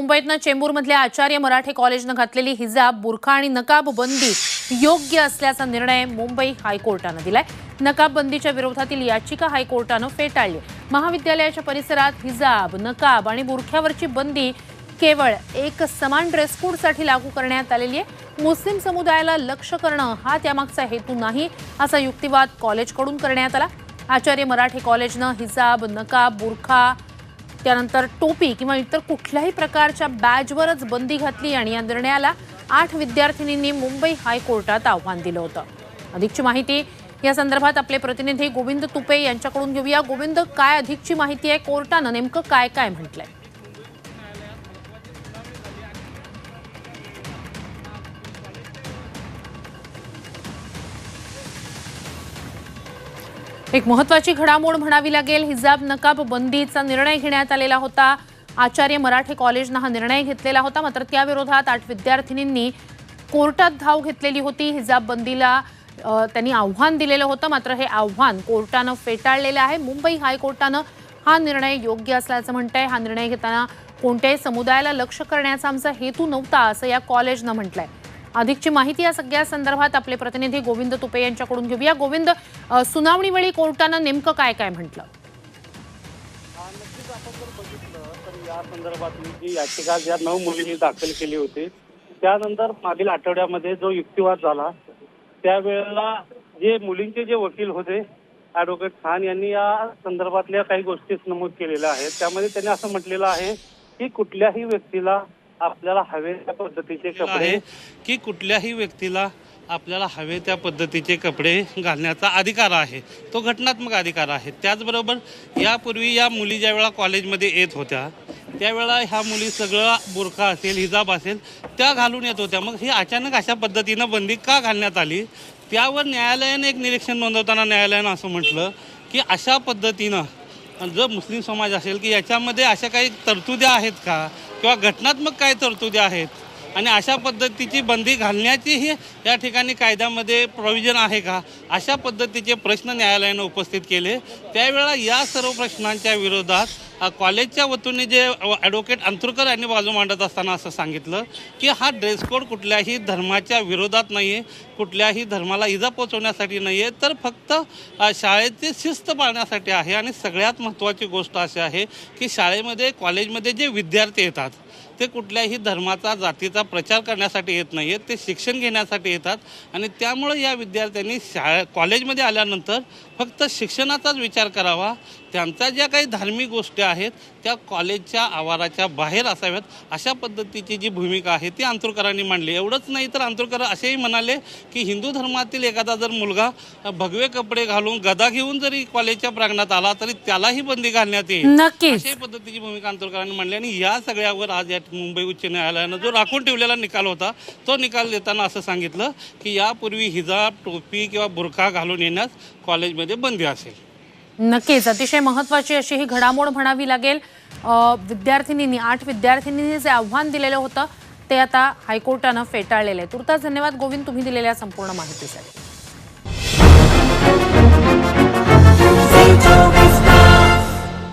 मुंबईतनं चेंबूरमधल्या आचार्य मराठे कॉलेजनं घातलेली हिजाब बुरखा आणि नकाब बंदी योग्य असल्याचा निर्णय मुंबई हायकोर्टानं दिलाय. नकाब बंदीच्या विरोधातील याचिका हायकोर्टानं फेटाळली. महाविद्यालयाच्या परिसरात हिजाब नकाब आणि बुरख्यावरची बंदी केवळ एक समान ड्रेस कोडसाठी लागू करण्यात आलेली आहे. मुस्लिम समुदायाला लक्ष करणं हा त्यामागचा हेतू नाही असा युक्तिवाद कॉलेजकडून करण्यात आला. आचार्य मराठे कॉलेजनं हिजाब नकाब बुरखा त्यानंतर टोपी किंवा इतर कुठल्याही प्रकारच्या बॅजवरच बंदी घातली आणि या निर्णयाला आठ विद्यार्थिनींनी मुंबई हायकोर्टात आव्हान दिलं होतं. अधिकची माहिती या संदर्भात आपले प्रतिनिधी गोविंद तुपे यांच्याकडून घेऊया. गोविंद काय अधिकची माहिती आहे? कोर्टानं नेमकं काय काय म्हटलंय? एक महत्वाची घडामोड म्हणावी लागेल. हिजाब नकाब बंदीचा निर्णय घेण्यात आलेला होता. आचार्य मराठे कॉलेजनं हा निर्णय घेतलेला होता. मात्र त्याविरोधात आठ विद्यार्थिनींनी कोर्टात धाव घेतलेली होती. हिजाब बंदीला त्यांनी आव्हान दिलेलं होतं. मात्र हे आव्हान कोर्टानं फेटाळलेलं आहे. मुंबई हायकोर्टानं हा निर्णय योग्य असल्याचं म्हणतंय. हा निर्णय घेताना कोणत्याही समुदायाला लक्ष करण्याचा आमचा हेतू नव्हता असं या कॉलेजनं म्हटलंय. अधिकची माहिती या सगळ्या संदर्भात आपले प्रतिनिधी गोविंद तुपे यांच्याकडून घेऊया. गोविंद सुनावणीवेळी कोर्टानं नेमकं काय काय म्हटलं? तर या संदर्भातली जी याचिका ज्या नऊ मुलींनी दाखल केली होती त्यानंतर मागील आठवड्यामध्ये जो युक्तिवाद झाला त्यावेळेला जे मुलींचे जे वकील होते ऍडव्होकेट खान यांनी या संदर्भातल्या काही गोष्टी नमूद केलेल्या आहेत. त्यामध्ये त्यांनी असं म्हटलेलं आहे की कुठल्याही व्यक्तीला आपल्याला हवे त्या पद्धतीचे कपडे आहे की कुठल्याही व्यक्तीला आपल्याला हवे त्या पद्धतीचे कपडे घालण्याचा अधिकार आहे. तो घटनात्मक अधिकार आहे. त्याचबरोबर यापूर्वी या मुली ज्या वेळा कॉलेजमध्ये येत होत्या त्यावेळा ह्या मुली सगळं बुरखा असेल हिजाब असेल त्या घालून येत होत्या. मग ही अचानक अशा पद्धतीनं बंदी का घालण्यात आली? त्यावर न्यायालयाने एक निरीक्षण नोंदवताना न्यायालयानं असं म्हटलं की अशा पद्धतीनं जर मुस्लिम समाज असेल की याच्यामध्ये अशा काही तरतुद्या आहेत का? किंवा घटनात्मक काय तरतुद्या आहेत? आणि अशा पद्धतीची बंदी घालण्याचीही या ठिकाणी कायद्यामध्ये प्रोव्हिजन आहे का? अशा पद्धतीचे प्रश्न न्यायालयानं उपस्थित केले. त्यावेळेला या सर्व प्रश्नांच्या विरोधात कॉलेजच्या वतीने जे ॲडव्होकेट अंतुरकर यांनी बाजू मांडत असताना असं सांगितलं की हा ड्रेस कोड कुठल्याही धर्माच्या विरोधात नाही आहे कुठल्याही धर्माला इजा पोचवण्यासाठी नाही आहे तर फक्त शाळेची शिस्त पाळण्यासाठी आहे. आणि सगळ्यात महत्त्वाची गोष्ट अशी आहे की शाळेमध्ये कॉलेजमध्ये जे विद्यार्थी येतात ते कुठल्याही धर्माचा जातीचा प्रचार करण्यासाठी येत नाही आहेत ते शिक्षण घेण्यासाठी येतात. आणि त्यामुळं या विद्यार्थ्यांनी शाळे कॉलेजमध्ये आल्यानंतर फक्त शिक्षणाचाच विचार करावा. त्यांच्या ज्या काही धार्मिक गोष्टी आहेत त्या कॉलेजच्या आवाराच्या बाहेर असाव्यात. अशा पद्धतीची जी भूमिका आहे ती अंतुरकरांनी मांडली. एवढंच नाही तर अंतुरकर असेही म्हणाले की हिंदू धर्मातील एखादा जर मुलगा भगवे कपडे घालून गदा घेऊन जरी कॉलेजच्या प्रांगणात आला तरी त्यालाही बंदी घालण्यात येईल. अशाही पद्धतीची भूमिका अंतरकरांनी मांडली. आणि या सगळ्यावर आज या मुंबई उच्च न्यायालयानं जो राखून ठेवलेला निकाल होता तो निकाल देताना असं सांगितलं की यापूर्वी हिजाब टोपी किंवा बुरखा घालून येण्यास कॉलेजमध्ये बंदी असेल. नक्कीच. अतिशय महत्वाची अशी ही घडामोड म्हणावी लागेल. विद्यार्थिनींनी आठ विद्यार्थिनींनी जे आव्हान दिलेलं होतं ते आता हायकोर्टानं फेटाळलेलं आहे. तुर्तास धन्यवाद. गोविंद तुम्ही दिलेल्या संपूर्ण माहितीसाठी.